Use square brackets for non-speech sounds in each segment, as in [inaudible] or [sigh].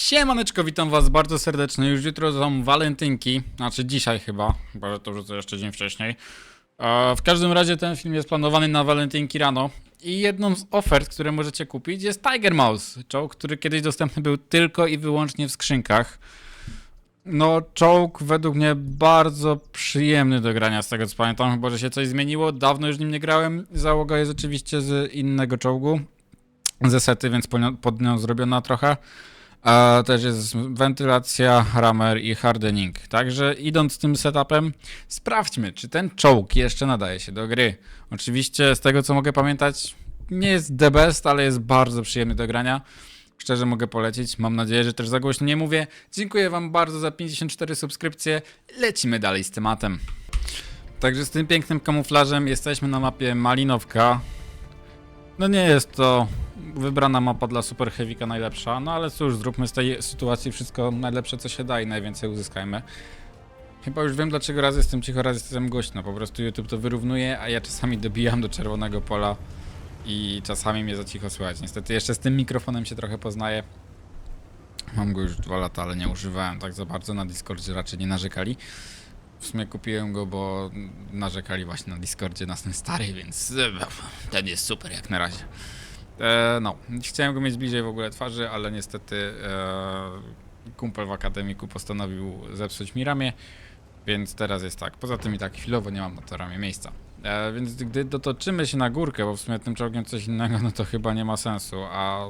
Siemaneczko, witam was bardzo serdecznie. Już jutro są walentynki, znaczy dzisiaj chyba, chyba że to wrzucę jeszcze dzień wcześniej. E, w każdym razie ten film jest planowany na walentynki rano i jedną z ofert, które możecie kupić jest Tiger Mouse, czołg, który kiedyś dostępny był tylko i wyłącznie w skrzynkach. No, czołg według mnie bardzo przyjemny do grania, z tego co pamiętam, chyba że się coś zmieniło, dawno już nim nie grałem. Załoga jest oczywiście z innego czołgu, ze sety, więc pod nią- pod nią zrobiona trochę. A też jest wentylacja, rammer i hardening. Także idąc tym setupem, sprawdźmy, czy ten czołg jeszcze nadaje się do gry. Oczywiście, z tego co mogę pamiętać, nie jest the best, ale jest bardzo przyjemny do grania. Szczerze mogę polecić. Mam nadzieję, że też za głośno nie mówię. Dziękuję Wam bardzo za 54 subskrypcje. Lecimy dalej z tematem. Także z tym pięknym kamuflażem jesteśmy na mapie Malinowka. No nie jest to wybrana mapa dla Super Heavy'ka najlepsza, no ale cóż, zróbmy z tej sytuacji wszystko najlepsze co się da i najwięcej uzyskajmy. Chyba już wiem dlaczego raz jestem cicho, raz jestem głośno, po prostu YouTube to wyrównuje, a ja czasami dobijam do czerwonego pola i czasami mnie za cicho słychać. Niestety jeszcze z tym mikrofonem się trochę poznaję. Mam go już dwa lata, ale nie używałem tak za bardzo na Discordzie, raczej nie narzekali. W sumie kupiłem go, bo narzekali właśnie na Discordzie na ten stary, więc ten jest super jak na razie. E, no, chciałem go mieć bliżej w ogóle twarzy, ale niestety e, kumpel w akademiku postanowił zepsuć mi ramię, więc teraz jest tak. Poza tym i tak chwilowo nie mam na to ramię miejsca. E, więc gdy dotoczymy się na górkę, bo w sumie tym czołgiem coś innego, no to chyba nie ma sensu, a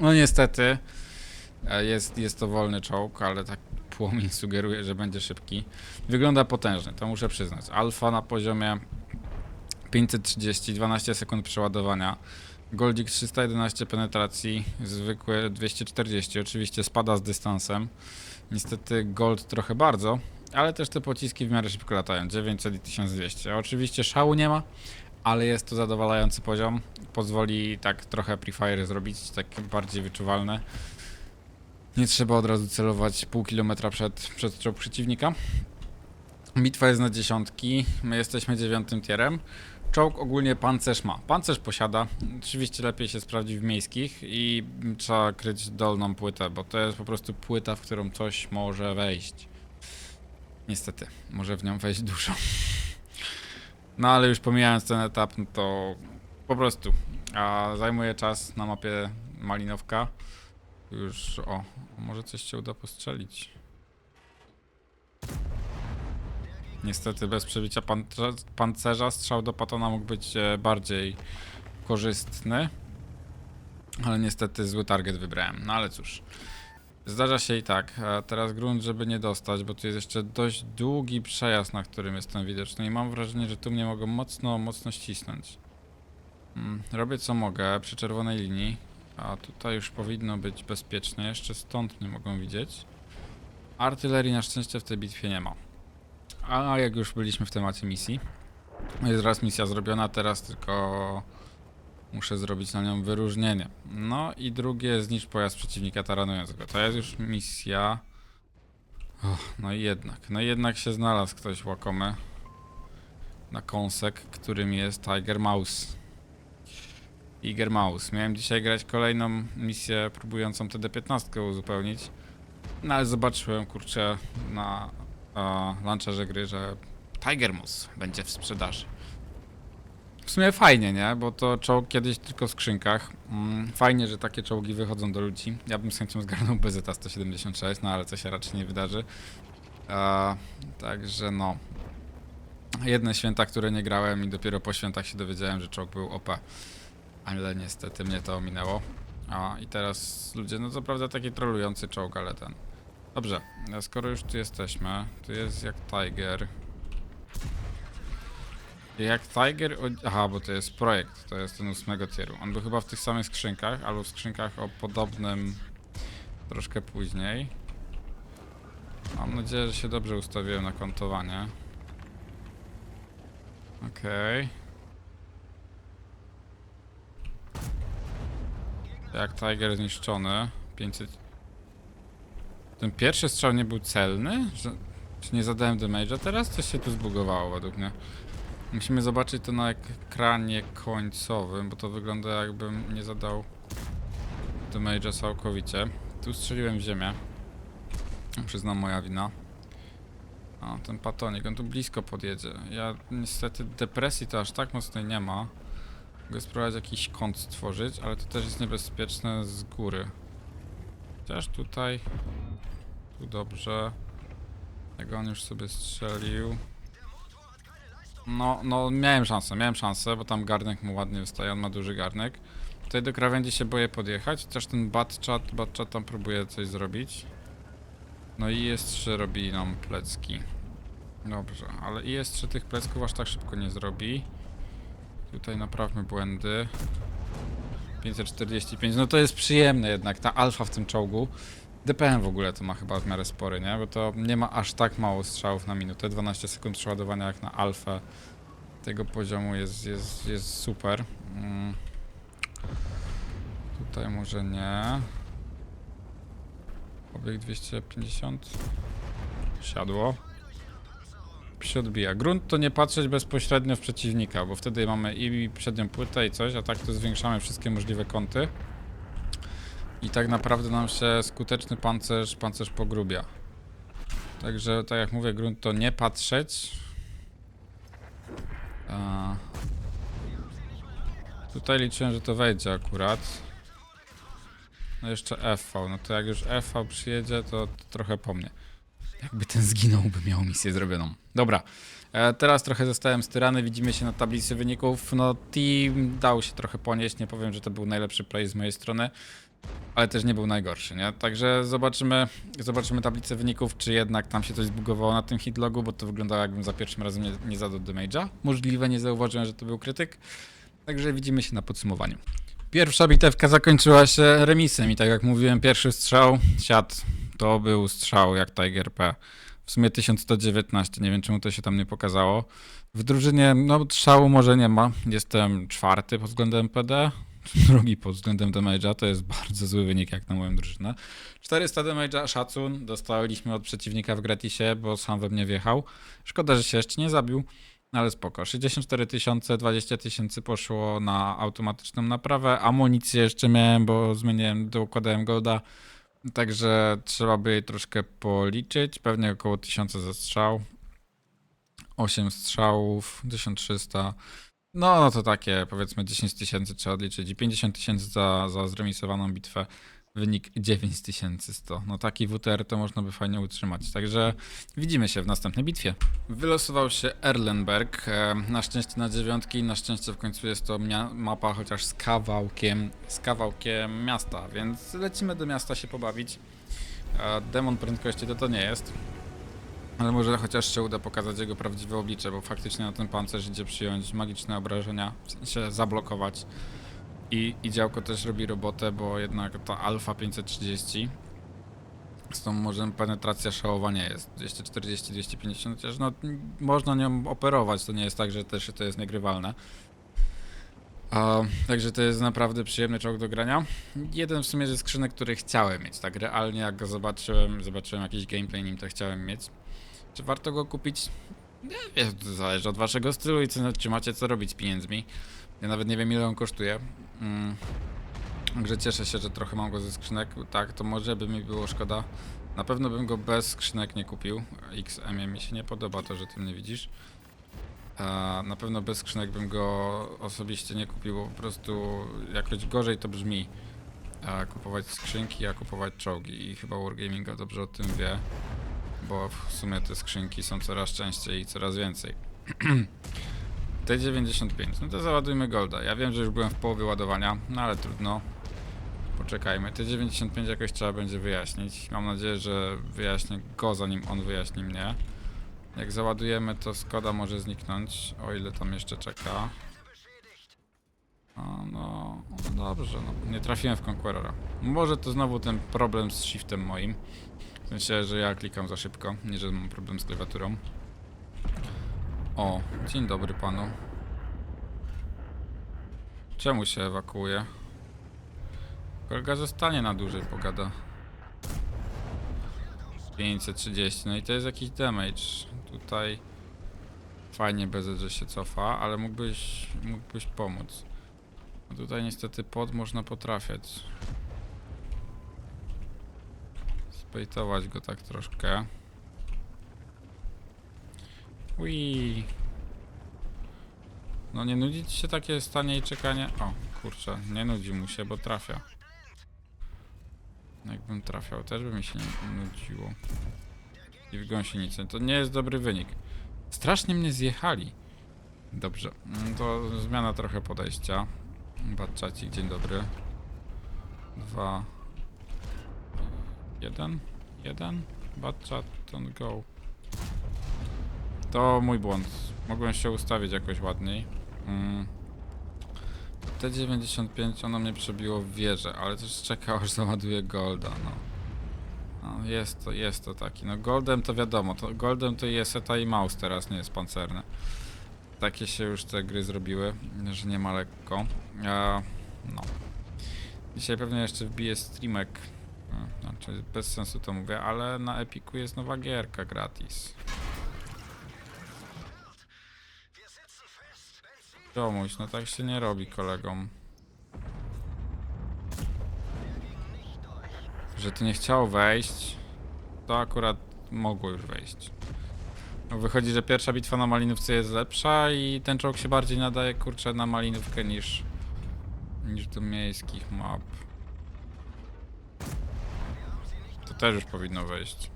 no niestety e, jest, jest to wolny czołg, ale tak płomień sugeruje, że będzie szybki. Wygląda potężny, to muszę przyznać. Alfa na poziomie 530, 12 sekund przeładowania. Goldzik 311 penetracji, zwykłe 240. Oczywiście spada z dystansem. Niestety Gold trochę bardzo, ale też te pociski w miarę szybko latają. 900 i 1200. Oczywiście szału nie ma, ale jest to zadowalający poziom. Pozwoli tak trochę prefire zrobić, tak bardziej wyczuwalne. Nie trzeba od razu celować pół kilometra przed, przed przeciwnika. Bitwa jest na dziesiątki, my jesteśmy dziewiątym tierem. Czołg ogólnie pancerz ma. Pancerz posiada. Oczywiście lepiej się sprawdzi w miejskich i trzeba kryć dolną płytę, bo to jest po prostu płyta, w którą coś może wejść. Niestety, może w nią wejść dużo. No ale już pomijając ten etap, no to po prostu a zajmuje czas na mapie Malinowka. Już, o, może coś się uda postrzelić. Niestety bez przebicia pancerza, strzał do patona mógł być e, bardziej korzystny. Ale niestety zły target wybrałem. No ale cóż. Zdarza się i tak. A teraz grunt, żeby nie dostać, bo tu jest jeszcze dość długi przejazd, na którym jestem widoczny i mam wrażenie, że tu mnie mogą mocno, mocno ścisnąć. Mm, robię co mogę przy czerwonej linii, a tutaj już powinno być bezpiecznie. Jeszcze stąd nie mogą widzieć. Artylerii na szczęście w tej bitwie nie ma. A jak już byliśmy w temacie misji, jest raz misja zrobiona, teraz tylko muszę zrobić na nią wyróżnienie. No i drugie, zniszcz pojazd przeciwnika taranującego. To jest już misja. No i jednak, no i jednak się znalazł ktoś łakomy na kąsek, którym jest Tiger Mouse. Tiger Mouse. Miałem dzisiaj grać kolejną misję próbującą TD15 uzupełnić. No ale zobaczyłem, kurczę, na a, launcherze gry, że Tiger Mouse będzie w sprzedaży. W sumie fajnie, nie? Bo to czołg kiedyś tylko w skrzynkach. Mm, fajnie, że takie czołgi wychodzą do ludzi. Ja bym z chęcią zgarnął BZ 176, no ale co się raczej nie wydarzy. Także no. Jedne święta, które nie grałem i dopiero po świętach się dowiedziałem, że czołg był OP. Ale niestety mnie to ominęło. A i teraz ludzie, no co prawda taki trolujący czołg, ale ten. Dobrze, skoro już tu jesteśmy, tu jest jak Tiger. Jak Tiger. Aha, bo to jest projekt, to jest ten ósmego tieru. On był chyba w tych samych skrzynkach, albo w skrzynkach o podobnym troszkę później. Mam nadzieję, że się dobrze ustawiłem na kontowanie. Okej. Jak Tiger zniszczony. 500. Ten pierwszy strzał nie był celny? Że, czy nie zadałem damage'a teraz? Coś się tu zbugowało według mnie. Musimy zobaczyć to na ekranie końcowym, bo to wygląda jakbym nie zadał damage'a całkowicie. Tu strzeliłem w ziemię. Przyznam, moja wina. A, ten patonik, on tu blisko podjedzie. Ja niestety depresji to aż tak mocnej nie ma. Mogę spróbować jakiś kąt stworzyć, ale to też jest niebezpieczne z góry. Chociaż tutaj... Dobrze. Tego on już sobie strzelił. No, no miałem szansę, miałem szansę, bo tam garnek mu ładnie wystaje, on ma duży garnek. Tutaj do krawędzi się boję podjechać, chociaż ten batchat, batchat tam próbuje coś zrobić. No i jest robi nam plecki. Dobrze, ale IS-3 tych plecków aż tak szybko nie zrobi. Tutaj naprawmy błędy. 545, no to jest przyjemne jednak, ta alfa w tym czołgu. DPM w ogóle to ma chyba w miarę spory, nie? Bo to nie ma aż tak mało strzałów na minutę. 12 sekund przeładowania jak na alfę tego poziomu jest, jest, jest super. Mm. Tutaj może nie. Obieg 250. Siadło. Się odbija. Grunt to nie patrzeć bezpośrednio w przeciwnika, bo wtedy mamy i przednią płytę i coś, a tak to zwiększamy wszystkie możliwe kąty. I tak naprawdę nam się skuteczny pancerz, pancerz pogrubia. Także tak jak mówię, grunt to nie patrzeć. A... Tutaj liczyłem, że to wejdzie akurat. No jeszcze FV, no to jak już FV przyjedzie, to, to trochę po mnie. Jakby ten zginął, by miał misję zrobioną. Dobra, e, teraz trochę zostałem styrany, widzimy się na tablicy wyników. No, team dał się trochę ponieść, nie powiem, że to był najlepszy play z mojej strony, ale też nie był najgorszy, nie? Także zobaczymy, zobaczymy tablicę wyników, czy jednak tam się coś zbugowało na tym hitlogu, bo to wyglądało jakbym za pierwszym razem nie, nie zadał damage'a. Możliwe, nie zauważyłem, że to był krytyk. Także widzimy się na podsumowaniu. Pierwsza bitewka zakończyła się remisem i tak jak mówiłem, pierwszy strzał, siad, to był strzał jak Tiger P. W sumie 1119, nie wiem czemu to się tam nie pokazało. W drużynie, no strzału może nie ma, jestem czwarty pod względem PD, [laughs] drugi pod względem damage'a, to jest bardzo zły wynik jak na moją drużynę. 400 damage'a, szacun, dostaliśmy od przeciwnika w gratisie, bo sam we mnie wjechał. Szkoda, że się jeszcze nie zabił. Ale spoko. 64 tysiące, 20 tysięcy poszło na automatyczną naprawę. Amunicję jeszcze miałem, bo zmieniłem, dokładałem golda. Także trzeba by jej troszkę policzyć. Pewnie około 1000 za strzał. 8 strzałów, 1300. No, no to takie powiedzmy 10 tysięcy trzeba odliczyć i 50 tysięcy za, za zremisowaną bitwę. Wynik 9100. No taki WTR to można by fajnie utrzymać. Także widzimy się w następnej bitwie. Wylosował się Erlenberg. e, Na szczęście na dziewiątki, na szczęście w końcu jest to mapa chociaż z kawałkiem, z kawałkiem miasta, więc lecimy do miasta się pobawić. E, Demon prędkości to to nie jest. Ale może chociaż się uda pokazać jego prawdziwe oblicze, bo faktycznie na ten pancerz idzie przyjąć magiczne obrażenia, w sensie zablokować. I, I działko też robi robotę, bo jednak ta alfa 530 z tą może penetracja szałowa nie jest. 240-250, chociaż no, można nią operować, to nie jest tak, że też to jest niegrywalne. A, także to jest naprawdę przyjemny czołg do grania. Jeden w sumie ze skrzynek, który chciałem mieć, tak realnie jak go zobaczyłem, zobaczyłem jakiś gameplay nim, to chciałem mieć. Czy warto go kupić? Nie wiem, to zależy od waszego stylu i co, czy macie co robić z pieniędzmi. Ja nawet nie wiem ile on kosztuje. Mm. Także cieszę się, że trochę mam go ze skrzynek. Tak, to może by mi było szkoda. Na pewno bym go bez skrzynek nie kupił. XM mi się nie podoba to, że ty mnie widzisz. Na pewno bez skrzynek bym go osobiście nie kupił, bo po prostu jakoś gorzej to brzmi. Kupować skrzynki, a kupować czołgi. I chyba Wargaminga dobrze o tym wie. Bo w sumie te skrzynki są coraz częściej i coraz więcej. [clears throat] T95, no to załadujmy Golda. Ja wiem, że już byłem w połowie ładowania, no ale trudno. Poczekajmy. T95 jakoś trzeba będzie wyjaśnić. Mam nadzieję, że wyjaśnię go, zanim on wyjaśni mnie. Jak załadujemy, to Skoda może zniknąć, o ile tam jeszcze czeka. O, no, no dobrze, no. Nie trafiłem w Conquerora. Może to znowu ten problem z shiftem moim. W sensie, że ja klikam za szybko, nie że mam problem z klawiaturą. O, dzień dobry panu. Czemu się ewakuuje? Kolega zostanie na dłużej, pogada. 530, no i to jest jakiś damage. Tutaj fajnie bez że się cofa, ale mógłbyś, mógłbyś pomóc. A tutaj niestety pod można potrafiać. spejtować go tak troszkę. Ui. No nie nudzi ci się takie stanie i czekanie? O, kurczę, nie nudzi mu się, bo trafia. Jakbym trafiał, też by mi się nie nudziło. I w gąsienicę. To nie jest dobry wynik. Strasznie mnie zjechali. Dobrze, mm, to zmiana trochę podejścia. Batczacik, dzień dobry. Dwa. Jeden. Jeden. Batchat, don't go. To mój błąd. Mogłem się ustawić jakoś ładniej. Mm. T95 ono mnie przebiło w wieżę, ale też czekał aż załaduje golda, no. no. jest to, jest to taki. No goldem to wiadomo, to goldem to jest seta i mouse teraz, nie jest pancerne. Takie się już te gry zrobiły, że nie ma lekko. A, no. Dzisiaj pewnie jeszcze wbiję streamek. No, Znaczy bez sensu to mówię, ale na Epiku jest nowa gierka gratis. Domuś, no tak się nie robi kolegom. Że ty nie chciał wejść, to akurat mogło już wejść. No wychodzi, że pierwsza bitwa na malinówce jest lepsza i ten czołg się bardziej nadaje kurczę na malinówkę niż niż do miejskich map. To też już powinno wejść.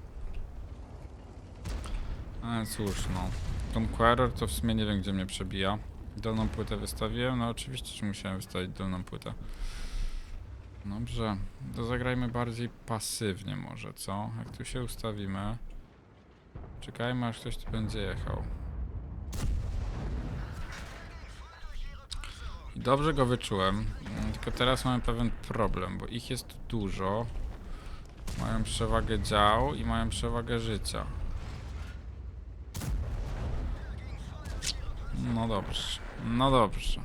Ale cóż, no. Conqueror to w sumie nie wiem, gdzie mnie przebija. Dolną płytę wystawiłem? No oczywiście, że musiałem wystawić dolną płytę. Dobrze, to zagrajmy bardziej pasywnie może, co? Jak tu się ustawimy. Czekajmy, aż ktoś tu będzie jechał. I dobrze go wyczułem, tylko teraz mamy pewien problem, bo ich jest dużo. Mają przewagę dział i mają przewagę życia. No dobrze, no dobrze.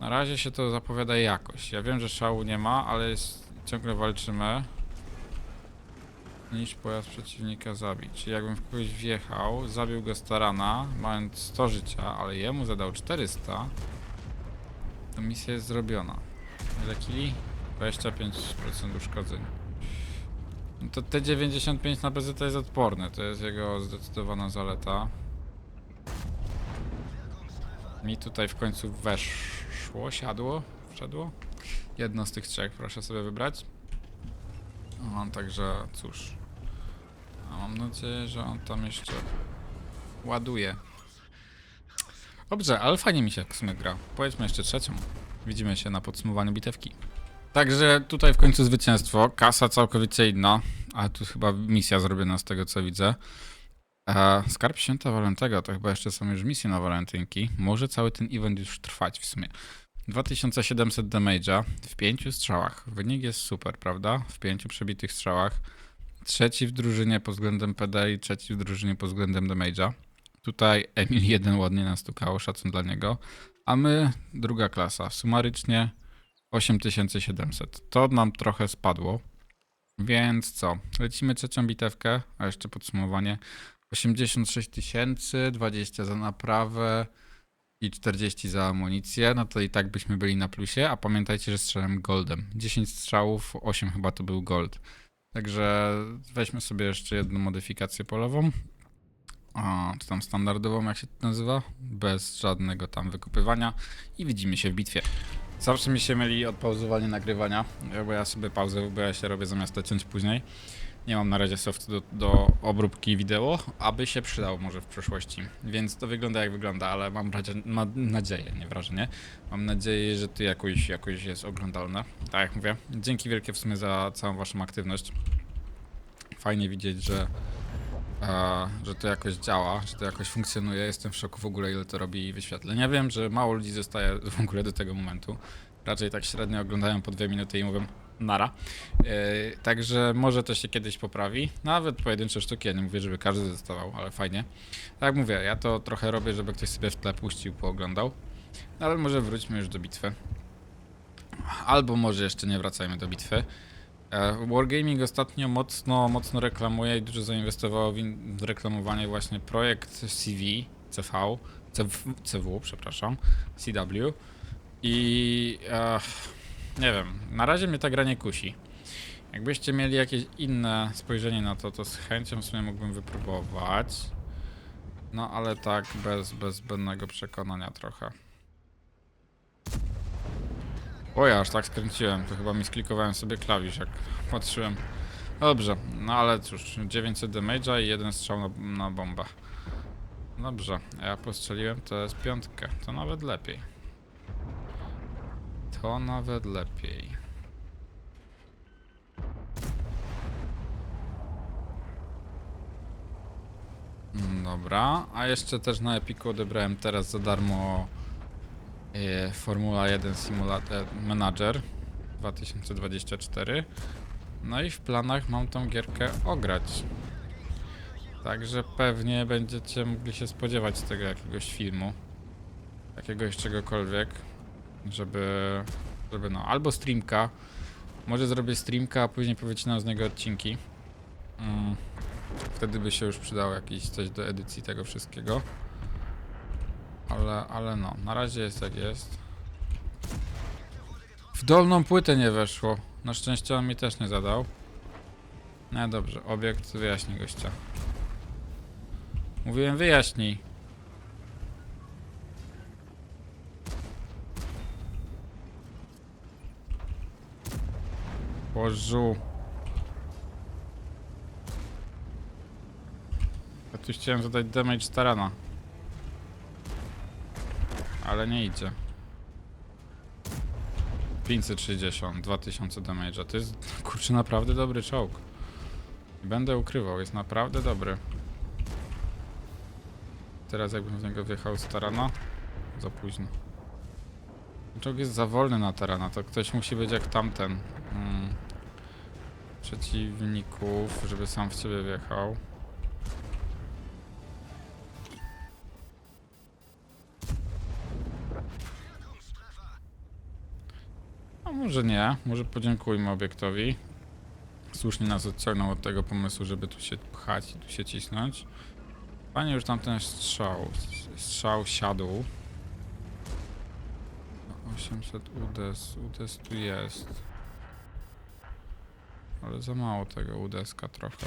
Na razie się to zapowiada jakoś. Ja wiem, że szału nie ma, ale jest, ciągle walczymy. Niż pojazd przeciwnika zabić. Jakbym w kogoś wjechał, zabił go starana, mając 100 życia, ale jemu zadał 400, to misja jest zrobiona. Ile kili? 25% uszkodzeń. No to T95 na PZ jest odporny, to jest jego zdecydowana zaleta. Mi tutaj w końcu weszło, siadło, wszedło. Jedno z tych trzech, proszę sobie wybrać. No, także cóż. A mam nadzieję, że on tam jeszcze ładuje. Dobrze, ale fajnie mi się w sumie gra. Pojedźmy jeszcze trzecią. Widzimy się na podsumowaniu bitewki. Także tutaj w końcu zwycięstwo. Kasa całkowicie inna. A tu chyba misja zrobiona z tego co widzę. E, Skarb Święta Walentego to chyba jeszcze są już misje na walentynki. Może cały ten event już trwać w sumie. 2700 damage'a w pięciu strzałach. Wynik jest super, prawda? W pięciu przebitych strzałach. Trzeci w drużynie pod względem PD i trzeci w drużynie pod względem damage'a. Tutaj Emil jeden ładnie nastukało, szacun dla niego. A my druga klasa, sumarycznie 8700. To nam trochę spadło. Więc co? Lecimy trzecią bitewkę, a jeszcze podsumowanie. 86 tysięcy, 20 za naprawę i 40 za amunicję, no to i tak byśmy byli na plusie, a pamiętajcie, że strzelam goldem. 10 strzałów, 8 chyba to był gold. Także weźmy sobie jeszcze jedną modyfikację polową. A, czy tam standardową, jak się to nazywa? Bez żadnego tam wykupywania i widzimy się w bitwie. Zawsze mi się myli odpauzowanie nagrywania, bo ja sobie pauzę, bo ja się robię zamiast ciąć później. Nie mam na razie softu do, do obróbki wideo, aby się przydał może w przyszłości. Więc to wygląda jak wygląda, ale mam, radzie, mam nadzieję, nie wrażenie. Mam nadzieję, że to jakoś, jakoś jest oglądalne. Tak jak mówię, dzięki wielkie w sumie za całą waszą aktywność. Fajnie widzieć, że, e, że to jakoś działa, że to jakoś funkcjonuje. Jestem w szoku w ogóle, ile to robi wyświetleń. Ja wiem, że mało ludzi zostaje w ogóle do tego momentu. Raczej tak średnio oglądają po dwie minuty i mówią nara. Yy, także może to się kiedyś poprawi. Nawet pojedyncze sztuki, ja nie mówię, żeby każdy dostawał, ale fajnie. Tak jak mówię, ja to trochę robię, żeby ktoś sobie w tle puścił, pooglądał. No ale może wróćmy już do bitwy. Albo może jeszcze nie wracajmy do bitwy. E, Wargaming ostatnio mocno, mocno reklamuje i dużo zainwestowało w, reklamowanie właśnie projekt CV, CV, CW, CW przepraszam, CW. I e, nie wiem, na razie mnie ta gra nie kusi. Jakbyście mieli jakieś inne spojrzenie na to, to z chęcią w sumie mógłbym wypróbować. No ale tak, bez, bez zbędnego przekonania trochę. O ja aż tak skręciłem, to chyba mi sklikowałem sobie klawisz jak patrzyłem. Dobrze, no ale cóż, 900 damage'a i jeden strzał na, na bombę. Dobrze, ja postrzeliłem to jest piątkę, to nawet lepiej. To nawet lepiej. Mm, Dobra, a jeszcze też na Epiku odebrałem teraz za darmo e, Formula 1 Simulator Manager 2024. No i w planach mam tą gierkę ograć. Także pewnie będziecie mogli się spodziewać tego jakiegoś filmu. Jakiegoś czegokolwiek. Żeby, żeby no, albo streamka. Może zrobię streamka, a później powycinam z niego odcinki. Mm. Wtedy by się już przydało jakieś coś do edycji tego wszystkiego. Ale, ale no, na razie jest jak jest. W dolną płytę nie weszło. Na szczęście on mi też nie zadał. No dobrze, obiekt wyjaśni gościa. Mówiłem wyjaśnij. Bożu. Ja tu chciałem zadać damage starana. Ale nie idzie. 560, 2000 damage'a. To jest, kurczę, naprawdę dobry czołg. Będę ukrywał, jest naprawdę dobry. Teraz jakbym w niego wjechał z tarana, za późno. Czołg jest za wolny na tarana, to ktoś musi być jak tamten. Przeciwników, żeby sam w ciebie wjechał. A może nie, może podziękujmy obiektowi. Słusznie nas odciągnął od tego pomysłu, żeby tu się pchać i tu się cisnąć. Panie już tamten strzał, strzał siadł. 800 udes, udes tu jest. Ale za mało tego udeska trochę.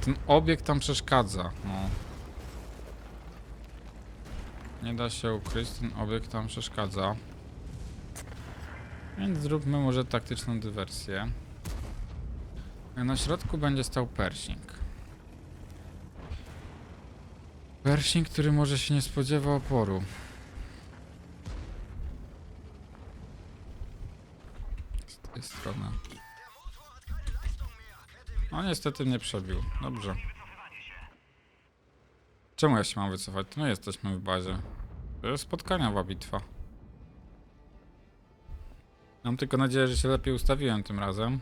Ten obiekt tam przeszkadza, no. Nie da się ukryć, ten obiekt tam przeszkadza. Więc zróbmy może taktyczną dywersję. Na środku będzie stał Pershing. Pershing, który może się nie spodziewa oporu. Z tej strony. No niestety nie przebił. Dobrze. Czemu ja się mam wycofać? No jesteśmy w bazie. To jest spotkaniowa bitwa. Mam tylko nadzieję, że się lepiej ustawiłem tym razem.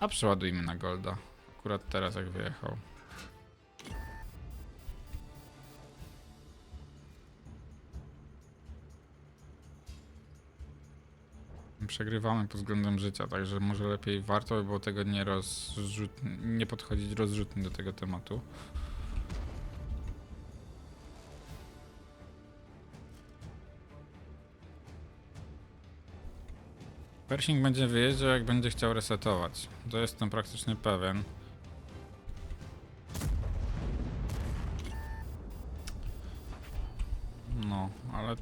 A przeładujmy na Golda. Akurat teraz jak wyjechał. Przegrywamy pod względem życia, także może lepiej warto by było tego nie rozrzut... nie podchodzić rozrzutnie do tego tematu. Pershing będzie wyjeżdżał jak będzie chciał resetować. To jestem praktycznie pewien.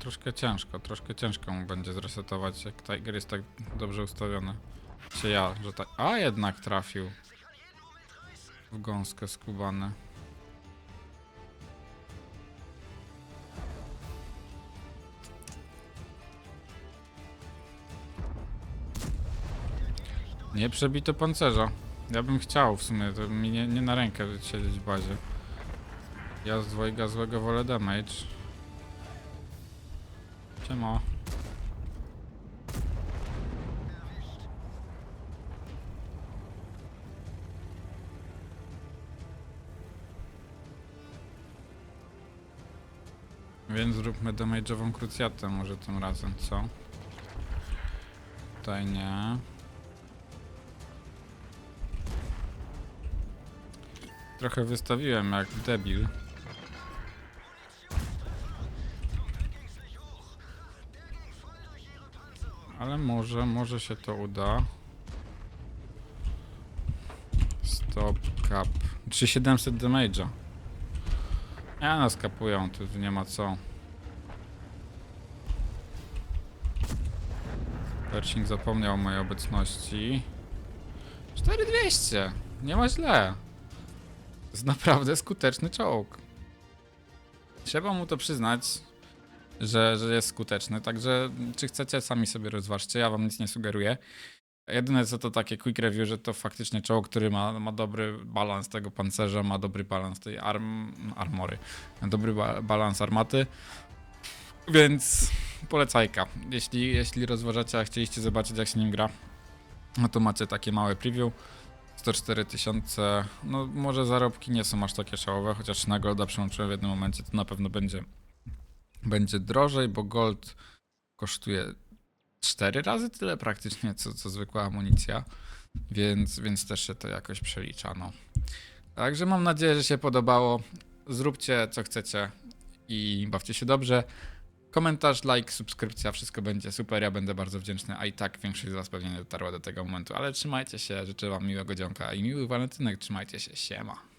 Troszkę ciężko, troszkę ciężko mu będzie zresetować, jak Tiger jest tak dobrze ustawiony. Czy ja, że tak... A, jednak trafił. W gąskę skubany. Nie przebito pancerza. Ja bym chciał w sumie, to mi nie, nie na rękę siedzieć w bazie. Ja z dwojga złego wolę damage. Siema. Więc zróbmy damage'ową krucjatę może tym razem, co? Tutaj nie. Trochę wystawiłem jak debil. Ale może, może się to uda. Stop cap. 3700 damage'a. Ja nas kapują, tu nie ma co. Pershing zapomniał o mojej obecności. 4200! Nie ma źle. To jest naprawdę skuteczny czołg. Trzeba mu to przyznać, że, że jest skuteczny. Także czy chcecie, sami sobie rozważcie. Ja wam nic nie sugeruję. Jedyne co to takie quick review, że to faktycznie czołg, który ma, ma dobry balans tego pancerza, ma dobry balans tej arm, armory, dobry ba balans armaty. Więc polecajka. Jeśli, jeśli rozważacie, a chcieliście zobaczyć jak się nim gra, no to macie takie małe preview. 104 tysiące, no może zarobki nie są aż takie szałowe, chociaż na Golda przełączyłem w jednym momencie, to na pewno będzie, będzie drożej, bo Gold kosztuje 4 razy tyle praktycznie, co, co zwykła amunicja, więc, więc też się to jakoś przelicza, no. Także mam nadzieję, że się podobało. Zróbcie co chcecie i bawcie się dobrze. Komentarz, like, subskrypcja, wszystko będzie super, ja będę bardzo wdzięczny, a i tak większość z Was pewnie nie dotarła do tego momentu, ale trzymajcie się, życzę Wam miłego dzionka i miłych walentynek, trzymajcie się, siema.